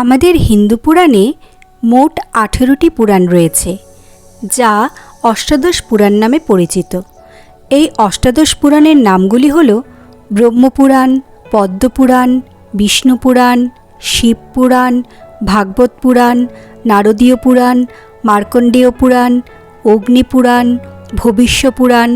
আমাদের হিন্দু পুরাণে মোট আঠেরোটি পুরাণ রয়েছে, যা অষ্টাদশ পুরাণ নামে পরিচিত। এই অষ্টাদশ পুরাণের নামগুলি হল ব্রহ্মপুরাণ, পদ্মপুরাণ বিষ্ণু পুরাণ শিব পুরাণ ভাগবত পুরাণ নারদীয় পুরাণ মার্কণ্ডেয় পুরাণ অগ্নি পুরাণ ভবিষ্য পুরাণ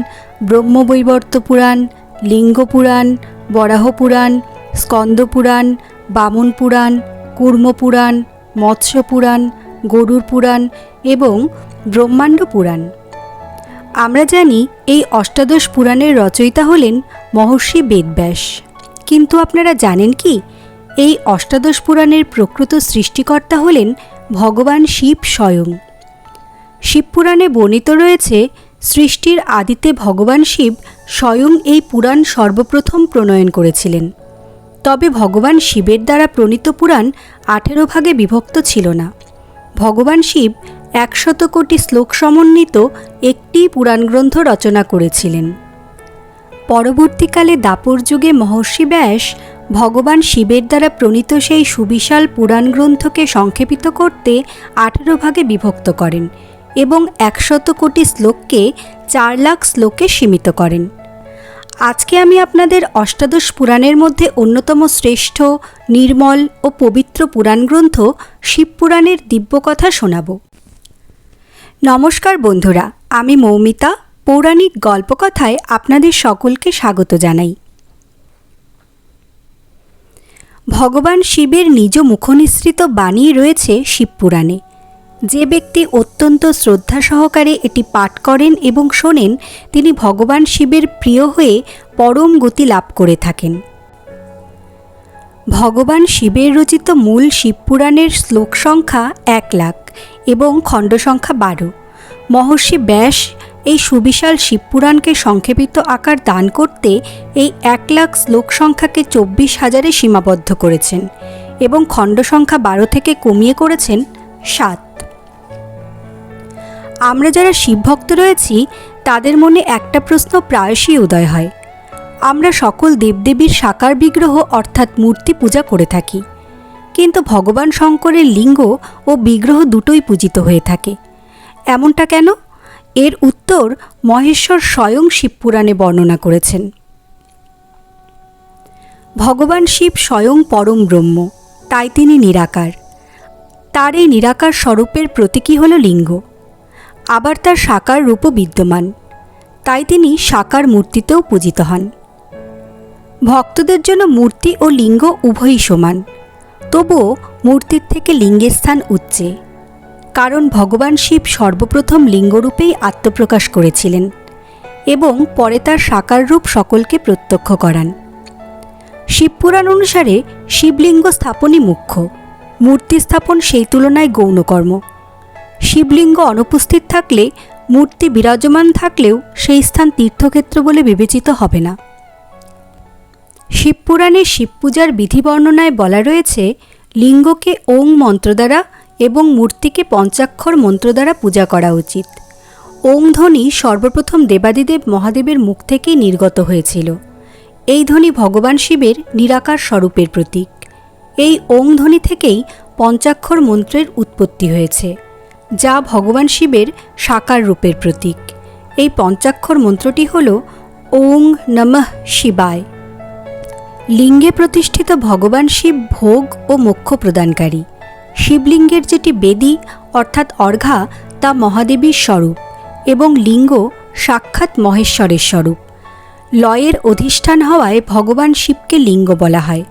ব্রহ্মবৈবর্ত পুরাণ লিঙ্গ পুরাণ বরাহ পুরাণ স্কন্দ পুরাণ বামন পুরাণ কুর্ম পুরাণ মৎস্য পুরাণ গরুর পুরাণ এবং ব্রহ্মাণ্ড পুরাণ আমরা জানি এই অষ্টাদশ পুরাণের রচয়িতা হলেন মহর্ষি বেদব্যাস। কিন্তু আপনারা জানেন কি? এই অষ্টাদশ পুরাণের প্রকৃত সৃষ্টিকর্তা হলেন ভগবান শিব স্বয়ং। শিবপুরাণে বর্ণিত রয়েছে, সৃষ্টির আদিতে ভগবান শিব স্বয়ং এই পুরাণ সর্বপ্রথম প্রণয়ন করেছিলেন। তবে ভগবান শিবের দ্বারা প্রণীত পুরাণ আঠেরো ভাগে বিভক্ত ছিল না। ভগবান শিব একশত কোটি শ্লোক সমন্বিত একটি পুরাণ গ্রন্থ রচনা করেছিলেন। পরবর্তীকালে দাপর যুগে মহর্ষি ব্যাস ভগবান শিবের দ্বারা প্রণীত সেই সুবিশাল পুরাণ গ্রন্থকে সংক্ষেপিত করতে আঠেরো ভাগে বিভক্ত করেন এবং একশত কোটি শ্লোককে চার লাখ শ্লোকে সীমিত করেন। আজকে আমি আপনাদের অষ্টাদশ পুরাণের মধ্যে অন্যতম শ্রেষ্ঠ, নির্মল ও পবিত্র পুরাণ গ্রন্থ শিবপুরাণের দিব্যকথা শোনাব। নমস্কার বন্ধুরা, আমি মৌমিতা, পৌরাণিক গল্পকথায় আপনাদের সকলকে স্বাগত জানাই। ভগবান শিবের নিজ মুখনিসৃত বাণী রয়েছে শিবপুরাণে যে ব্যক্তি অত্যন্ত শ্রদ্ধা সহকারে এটি পাঠ করেন এবং শোনেন, তিনি ভগবান শিবের প্রিয় হয়ে পরম গতি লাভ করে থাকেন। ভগবান শিবের রচিত মূল শিবপুরাণের শ্লোক সংখ্যা এক লাখ এবং খণ্ড সংখ্যা বারো। মহর্ষি ব্যাস এই সুবিশাল শিবপুরাণকে সংক্ষেপিত আকার দান করতে এই এক লাখ শ্লোক সংখ্যাকে চব্বিশ হাজারে সীমাবদ্ধ করেছেন এবং খণ্ড সংখ্যা বারো থেকে কমিয়ে করেছেন সাত। আমরা যারা শিবভক্ত রয়েছি, তাদের মনে একটা প্রশ্ন প্রায়শই উদয় হয়। আমরা সকল দেবদেবীর সাকার বিগ্রহ অর্থাৎ মূর্তি পূজা করে থাকি। কিন্তু ভগবান শঙ্করের লিঙ্গ ও বিগ্রহ দুটোই পূজিত হয়ে থাকে। এমনটা কেন? এর উত্তর মহেশ্বর স্বয়ং শিবপুরাণে বর্ণনা করেছেন। ভগবান শিব স্বয়ং পরম ব্রহ্ম, তাই তিনি নিরাকার। তার এই নিরাকার স্বরূপের প্রতীকী হল লিঙ্গ। আবার তার সাকার রূপও বিদ্যমান। তাই তিনি সাকার মূর্তিতেও পূজিত হন। ভক্তদের জন্য মূর্তি ও লিঙ্গ উভয়ই সমান। তবুও মূর্তির থেকে লিঙ্গের স্থান উচ্চে। কারণ ভগবান শিব সর্বপ্রথম লিঙ্গরূপেই আত্মপ্রকাশ করেছিলেন এবং পরে তার সাকার রূপ সকলকে প্রত্যক্ষ করান। শিবপুরাণ অনুসারে শিবলিঙ্গ স্থাপনই মুখ্য। মূর্তি স্থাপন সেই তুলনায় গৌণকর্ম। শিবলিঙ্গ অনুপস্থিত থাকলে, মূর্তি বিরাজমান থাকলেও সেই স্থান তীর্থক্ষেত্র বলে বিবেচিত হবে না। শিবপুরাণে শিব পূজার বিধি বর্ণনায় বলা রয়েছে, লিঙ্গকে ওং মন্ত্র দ্বারা এবং মূর্তিকে পঞ্চাক্ষর মন্ত্র দ্বারা পূজা করা উচিত। ওং ধ্বনি সর্বপ্রথম দেবাদিদেব মহাদেবের মুখ থেকেই নির্গত হয়েছিল। এই ধ্বনি ভগবান শিবের নিরাকার স্বরূপের প্রতীক। এই ওং ধ্বনি থেকেই পঞ্চাক্ষর মন্ত্রের উৎপত্তি হয়েছে। যা ভগবান শিবের সাকার রূপের প্রতীক। এই পঞ্চাক্ষর মন্ত্রটি হল, ওং নমঃ শিবায়। লিঙ্গে প্রতিষ্ঠিত ভগবান শিব ভোগ ও মোক্ষ প্রদানকারী। শিবলিঙ্গের যেটি বেদী, অর্থাৎ অর্ঘা, তা মহাদেবীর স্বরূপ এবং লিঙ্গ সাক্ষাৎ মহেশ্বরের স্বরূপ। লয়ের অধিষ্ঠান হওয়ায় ভগবান শিবকে লিঙ্গ বলা হয়,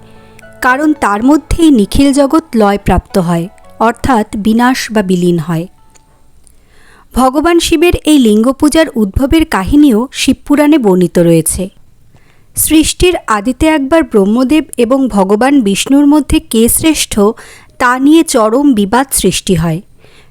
কারণ তার মধ্যেই নিখিল জগৎ লয় প্রাপ্ত হয়। অর্থাৎ বিনাশ বা বিলীন হয়। ভগবান শিবের এই লিঙ্গ পূজার উদ্ভবের কাহিনীও শিবপুরাণে বর্ণিত রয়েছে। সৃষ্টির আদিতে একবার ব্রহ্মদেব এবং ভগবান বিষ্ণুর মধ্যে কে শ্রেষ্ঠ, তা নিয়ে চরম বিবাদ সৃষ্টি হয়।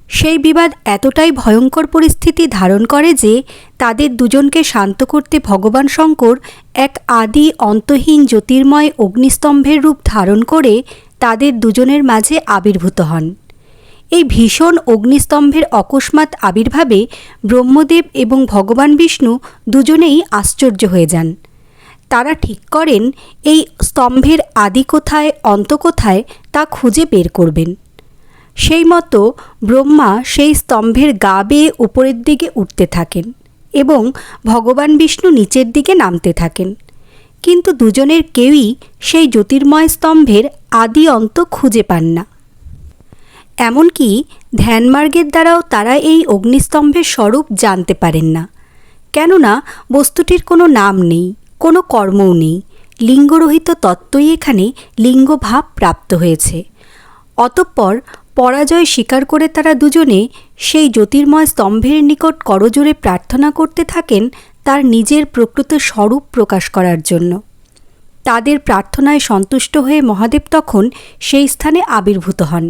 সেই বিবাদ এতটাই ভয়ঙ্কর পরিস্থিতি ধারণ করে যে তাদের দুজনকে শান্ত করতে ভগবান শঙ্কর এক আদি অন্তহীন জ্যোতির্ময় অগ্নিস্তম্ভের রূপ ধারণ করে তাদের দুজনের মাঝে আবির্ভূত হন। এই ভীষণ অগ্নিস্তম্ভের অকস্মাৎ আবির্ভাবে ব্রহ্মদেব এবং ভগবান বিষ্ণু দুজনেই আশ্চর্য হয়ে যান। তারা ঠিক করেন, এই স্তম্ভের আদি কোথায় অন্ত কোথায় তা খুঁজে বের করবেন। সেই মতো ব্রহ্মা সেই স্তম্ভের গা বেয়ে উপরের দিকে উঠতে থাকেন এবং ভগবান বিষ্ণু নিচের দিকে নামতে থাকেন। কিন্তু দুজনের কেউই সেই জ্যোতির্ময় স্তম্ভের আদি অন্ত খুঁজে পান না। এমনকি ধ্যানমার্গের দ্বারাও তারা এই অগ্নিস্তম্ভের স্বরূপ জানতে পারেন না। কেননা বস্তুটির কোনো নাম নেই, কোনো কর্মও নেই, লিঙ্গরহিত তত্ত্বই এখানে লিঙ্গভাব প্রাপ্ত হয়েছে। অতঃপর পরাজয় স্বীকার করে তারা দুজনে সেই জ্যোতির্ময় স্তম্ভের নিকট করজোরে প্রার্থনা করতে থাকেন তার নিজের প্রকৃত স্বরূপ প্রকাশ করার জন্য। তাদের প্রার্থনায় সন্তুষ্ট হয়ে মহাদেব তখন সেই স্থানে আবির্ভূত হন।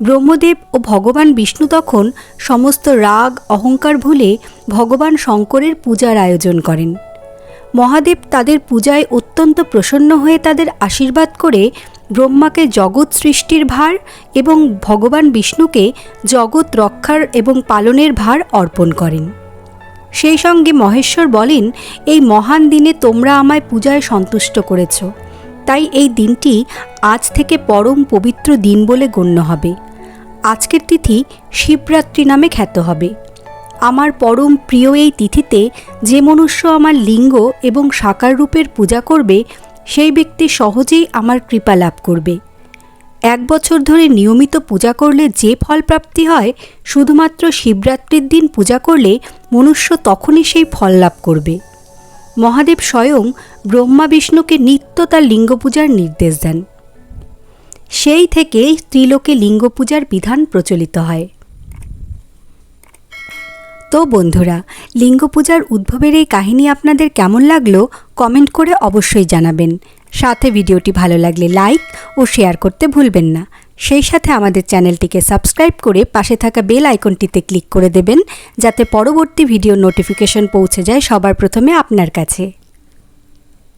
ব্রহ্মদেব ও ভগবান বিষ্ণু তখন সমস্ত রাগ, অহংকার ভুলে ভগবান শঙ্করের পূজার আয়োজন করেন। মহাদেব তাদের পূজায় অত্যন্ত প্রসন্ন হয়ে তাদের আশীর্বাদ করে ব্রহ্মাকে জগৎ সৃষ্টির ভার এবং ভগবান বিষ্ণুকে জগৎ রক্ষার এবং পালনের ভার অর্পণ করেন। সেই সঙ্গে মহেশ্বর বলেন, এই মহান দিনে তোমরা আমায় পূজায় সন্তুষ্ট করেছ। তাই এই দিনটি আজ থেকে পরম পবিত্র দিন বলে গণ্য হবে। আজকের তিথি শিবরাত্রি নামে খ্যাত হবে। আমার পরম প্রিয় এই তিথিতে যে মনুষ্য আমার লিঙ্গ এবং সাকার রূপের পূজা করবে, সেই ব্যক্তি সহজেই আমার কৃপা লাভ করবে। এক বছর ধরে নিয়মিত পূজা করলে যে ফল প্রাপ্তি হয়, শুধুমাত্র শিবরাত্রির দিন পূজা করলে মনুষ্য তখনই সেই ফল লাভ করবে। মহাদেব স্বয়ং ব্রহ্মা বিষ্ণুকে নিত্য তার লিঙ্গ পূজার নির্দেশ দেন। সেই থেকে স্ত্রীলোকে লিঙ্গ পূজার বিধান প্রচলিত হয়। তো বন্ধুরা লিঙ্গ পূজার উদ্ভবের এই কাহিনী আপনাদের কেমন লাগল, কমেন্ট করে অবশ্যই জানাবেন। সাথে ভিডিওটি ভালো লাগলে লাইক ও শেয়ার করতে ভুলবেন না। সেই সাথে আমাদের চ্যানেলটিকে সাবস্ক্রাইব করে পাশে থাকা বেল আইকনটিতে ক্লিক করে দেবেন, যাতে পরবর্তী ভিডিও নোটিফিকেশন পৌঁছে যায় সবার প্রথমে আপনার কাছে।